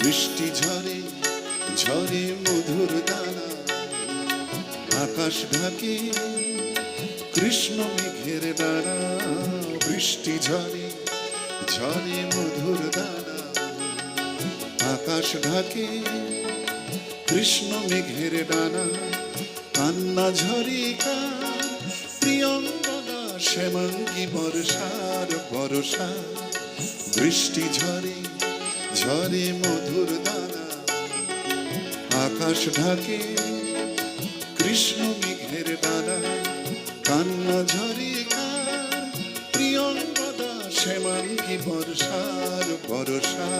বৃষ্টি ঝরে ঝরে মধুর দানা। আকাশ ঢাকে কৃষ্ণ মেঘের দ্বারা বৃষ্টি ঝরে ঝরে মধুর দানা, আকাশ ঢাকে কৃষ্ণ মেঘের ডানা, কান্না ঝরে কার প্রিয়ঙ্গনা বর্ষার বর্ষা, বৃষ্টি ঝরে ঝরে মধুর দানা, আকাশ ঢাকে বর্ষার বর্ষা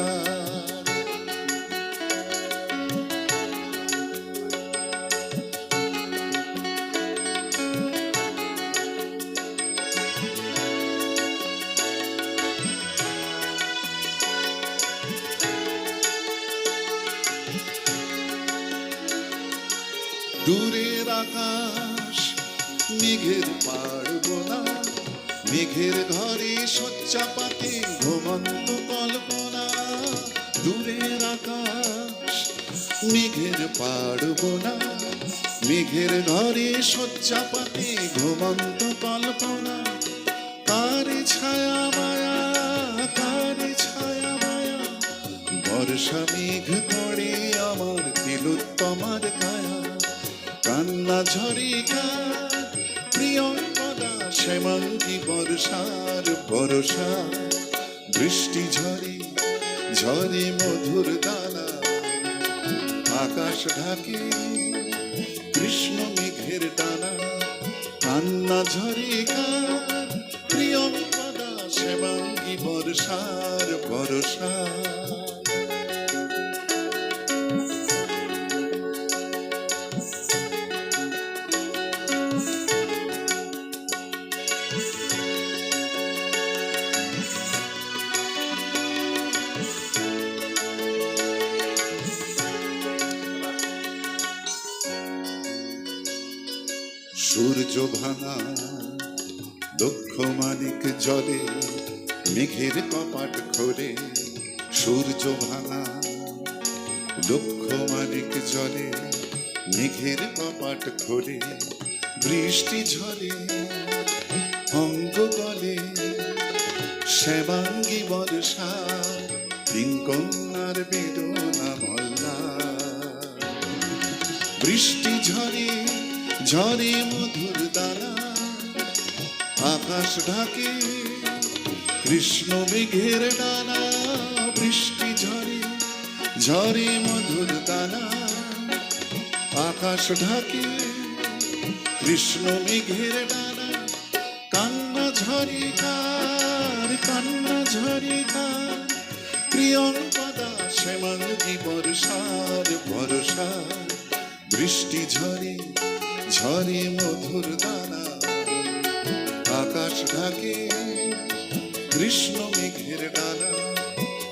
দূরের আকাশ মেঘের পাড়ব না মেঘের ধরে শয্যা পাতে ঘুমন্ত কল্পনা, দূরের আকাশ, মেঘের পাড়ব না মেঘের ঘরে পাতে ঘুমন্ত কল্পনা। তারে ছায়া মায়া তারে ছায়া মায়া, বর্ষা মেঘ করে আমার তিলোত্তমার কায়া। কান্না ঝরে কার প্রিয়ঙ্গদা শ্যামাঙ্গী বর্ষার বর্ষা বৃষ্টি ঝরে ঝরে মধুর দানা। আকাশ ঢাকে, কৃষ্ণ মেঘের ডানা কান্না ঝরে কার প্রিয়ঙ্গদা শ্যামাঙ্গী বর্ষার বর্ষা সূর্য ভাঙা দক্ষ মানিক জলে, মেঘের কপাট খোলে, সূর্য ভাঙা দক্ষ মানিক জলে, মেঘের কপাট খোলে, বৃষ্টি ঝরে অঙ্গ গলে শ্যামাঙ্গী বর্ষা কিঙ্কন্যার বেদনা মল্লা। বৃষ্টি ঝরে ঝরে মধুর দানা আকাশ ঢাকে, কৃষ্ণ মেঘের ডানা বৃষ্টি ঝরে ঝরে মধুর দানা আকাশ ঢাকে, কৃষ্ণ মেঘের ডানা কান্না ঝরে কার, কান্না ঝরে কার। প্রিয়ঙ্কদা শ্যামাঙ্গী বর্ষার বর্ষা বৃষ্টি ঝরে ঝরে মধুর দানা। আকাশ ঢাকে কৃষ্ণ মেঘের ডানা।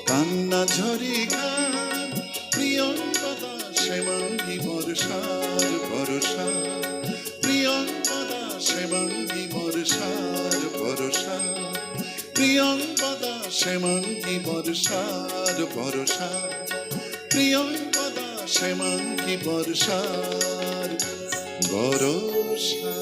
কান্না ঝরে গান প্রিয়ঙ্কদা শ্যামাঙ্গী বর্ষার ভরসা। প্রিয়ঙ্কদা শ্যামাঙ্গী বর্ষার ভরসা। প্রিয়ঙ্কদা শ্যামাঙ্গী বর্ষার ভরসা। প্রিয়ঙ্কদা শ্যামাঙ্গী বর্ষার ভরসা